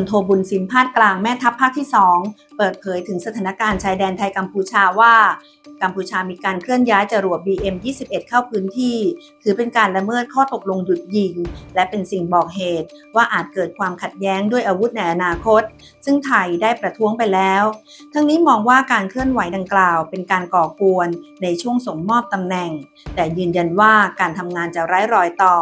ลโทบุญสินพาดกลางแม่ทัพภาคที่ 2 เปิดเผยถึงสถานการณ์ชายแดนไทยกัมพูชาว่า กัมพูชามีการเคลื่อนย้ายจรวด BM-21 เข้าพื้นที่ ถือเป็นการละเมิดข้อตกลงหยุดยิง และเป็นสิ่งบอกเหตุว่าอาจเกิดความขัดแย้งด้วยอาวุธในอนาคต ซึ่งไทยได้ประท้วงไปแล้ว ทั้งนี้มองว่าการเคลื่อนไหวดังกล่าว เป็นการก่อกวนในช่วงส่งมอบตำแหน่ง แต่ยืนยันว่าการทำงานจะไร้รอยต่อ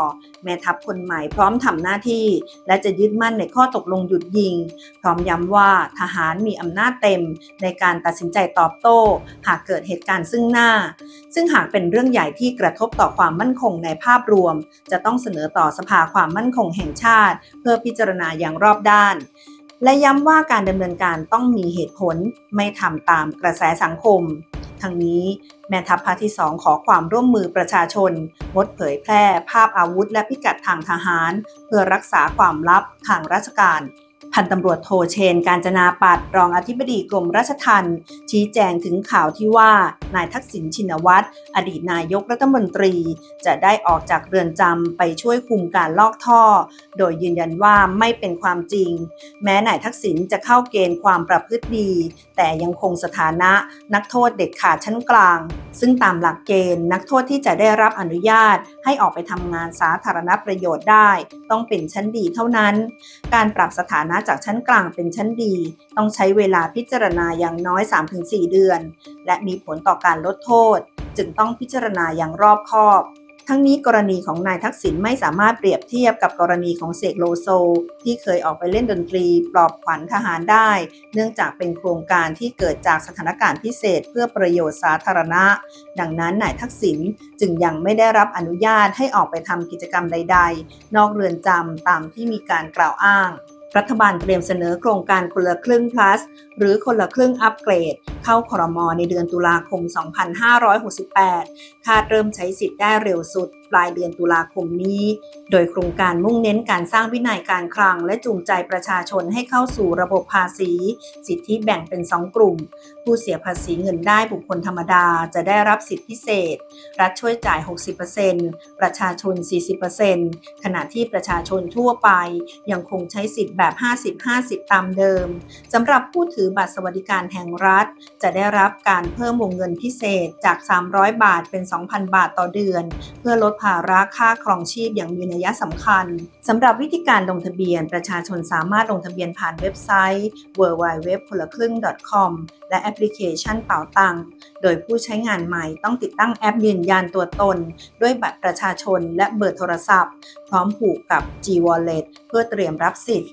แม่ทัพคนใหม่พร้อมทำหน้าที่ และจะยึดมั่นในข้อตกลงหยุดยิง พร้อมย้ำว่าทหารมีอำนาจเต็มในการตัดสินใจตอบโต้ หากเกิดเหตุการณ์ซึ่งหน้า ซึ่งหากเป็นเรื่องใหญ่ที่กระทบต่อความมั่นคงในภาพรวม จะต้องเสนอต่อสภาความมั่นคงแห่งชาติ เพื่อพิจารณาอย่างรอบด้านและย้ำว่าการดำเนินการต้องมีเหตุผล ไม่ทำตามกระแสสังคม ทั้งนี้ แม่ทัพภาคที่ 2 ขอความร่วมมือประชาชน งดเผยแพร่ ภาพอาวุธและพิกัดทางทหาร เพื่อรักษาความลับทางราชการ พันตำรวจโทเชน การจนาปัดรองอธิบดีกรมราชทัณฑ์ชี้แจงถึงข่าวที่ว่า นายทักษิณชินวัตร อดีตนายกรัฐมนตรี จะได้ออกจากเรือนจำไปช่วยคุมการลอกท่อ โดยยืนยันว่าไม่เป็นความจริง แม้นายทักษิณจะเข้าเกณฑ์ความประพฤติดี แต่ยังคงสถานะนักโทษเด็ดขาดชั้นกลาง ซึ่งตามหลักเกณฑ์นักโทษที่จะได้รับอนุญาต ให้ออกไปทำงานสาธารณประโยชน์ได้ ต้องเป็นชั้นดีเท่านั้น การปรับสถานะจากชั้นกลางเป็นชั้นดี ต้องใช้เวลาพิจารณาอย่างน้อย 3-4 เดือน และมีผลต่อการลดโทษ จึงต้องพิจารณาอย่างรอบคอบ ทั้งนี้กรณีของนายทักษิณไม่สามารถเปรียบเทียบกับกรณีของเสกโลโซ ที่เคยออกไปเล่นดนตรีปลอบขวัญทหารได้ เนื่องจากเป็นโครงการที่เกิดจากสถานการณ์พิเศษเพื่อประโยชน์สาธารณะ ดังนั้นนายทักษิณจึงยังไม่ได้รับอนุญาตให้ออกไปทำกิจกรรมใด ๆ นอกเรือนจำตามที่มีการกล่าวอ้าง รัฐบาลเตรียมเสนอโครงการคนละครึ่ง plus หรือคนละครึ่งอัปเกรด เข้าครมในเดือนตุลาคม 2568 คาดเริ่มใช้สิทธิ์ได้เร็วสุดปลายเดือนตุลาคมนี้ โดยโครงการมุ่งเน้นการสร้างวินัยการคลัง และจูงใจประชาชนให้เข้าสู่ระบบภาษี สิทธิแบ่งเป็น 2 กลุ่ม ผู้เสียภาษีเงินได้บุคคลธรรมดาจะได้รับสิทธิพิเศษ รัฐช่วยจ่าย 60%ประชาชน 40%ขณะที่ประชาชนทั่วไป ยังคงใช้สิทธิ์แบบ 50-50 ตามเดิมสำหรับผู้ถือบัตรสวัสดิการแห่งรัฐ จะได้รับการเพิ่มวงเงินพิเศษจาก 300 บาทเป็น 2,000 บาทต่อเดือน เพื่อลดภาระค่าครองชีพอย่างมีนัยสำคัญสำหรับวิธีการลงทะเบียน ประชาชนสามารถลงทะเบียนผ่านเว็บไซต์ www คนละครึ่ง .com และแอปพลิเคชันเป๋าตังโดยผู้ใช้งานใหม่ต้องติดตั้งแอปยืนยันตัวตน ด้วยบัตรประชาชนและเบอร์โทรศัพท์ พร้อมผูกกับ G Wallet เพื่อเตรียมรับสิทธิ์